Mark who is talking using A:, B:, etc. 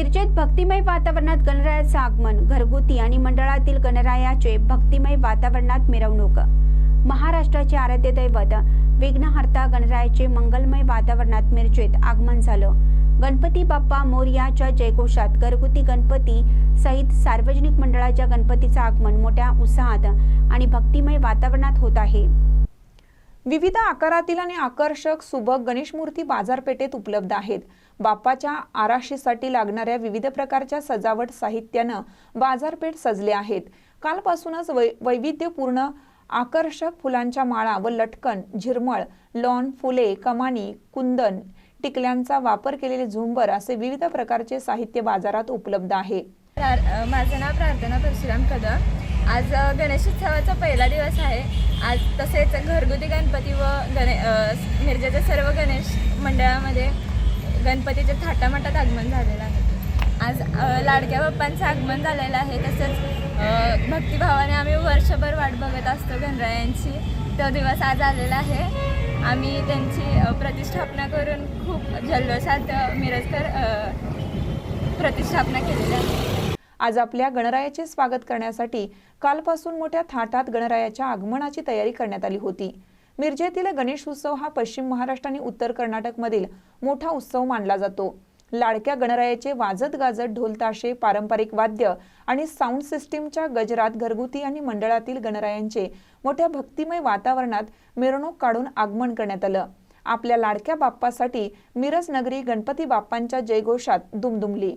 A: मिरजेत भक्तिमय वातावरणात गणरायाचं आगमन घरगुती आणि मंडळातील गणरायाचे भक्तिमय वातावरणात मिरवणूक. महाराष्ट्राचे आराध्य दैवत विघ्नहर्ता गणरायाचे मंगलमय वातावरणात मिरजेत आगमन झालं. गणपती बाप्पा मोर्याच्या जयघोषात घरगुती गणपती सहित सार्वजनिक मंडळाच्या गणपतीचं आगमन मोठ्या उत्साहात आणि भक्तिमय वातावरणात होत आहे.
B: विविध आकारातील आणि आकर्षक सुबक गणेश मूर्ती बाजारपेठेत उपलब्ध आहेत. बाप्पाच्या आराशीसाठी लागणाऱ्या विविध प्रकारच्या सजावट साहित्यानं बाजारपेठ सजले आहेत. कालपासूनच वै वैविध्यपूर्ण आकर्षक फुलांच्या माळा व लटकन झिरमळ लॉन फुले कमानी कुंदन टिकल्यांचा वापर केलेले झुंबर असे विविध प्रकारचे साहित्य बाजारात उपलब्ध आहे.
C: माझं नाव प्रार्थना परशुराम कदम. आज गणेश गणेशोत्सवाचा पहिला दिवस आहे. आज तसेच घरगुती गणपती व गणे मिरजेच्या सर्व गणेश मंडळामध्ये गणपतीचे थाटामाटात आगमन झालेलं आहे. आज लाडक्या बाप्पांचं आगमन झालेलं आहे. तसंच भक्तिभावाने आम्ही वर्षभर वाट बघत असतो गणरायांची. तो दिवस आज आलेला आहे. आम्ही त्यांची प्रतिष्ठापना करून खूप जल्लोषात मिरजकर प्रतिष्ठापना केलेली आहे
B: आज आपल्या गणरायाचे स्वागत करण्यासाठी कालपासून मोठ्या थाटात गणरायाच्या आगमनाची तयारी करण्यात आली होती. मिरजेतील गणेश उत्सव हा पश्चिम महाराष्ट्र आणि उत्तर कर्नाटकमधील मोठा उत्सव मानला जातो. लाडक्या गणरायाचे वाजत गाजत ढोलताशे पारंपरिक वाद्य आणि साऊंड सिस्टीमच्या गजरात घरगुती आणि मंडळातील गणरायांचे मोठ्या भक्तिमय वातावरणात मिरवणूक काढून आगमन करण्यात आलं. आपल्या लाडक्या बाप्पासाठी मिरज नगरी गणपती बाप्पांच्या जयघोषात दुमदुमली.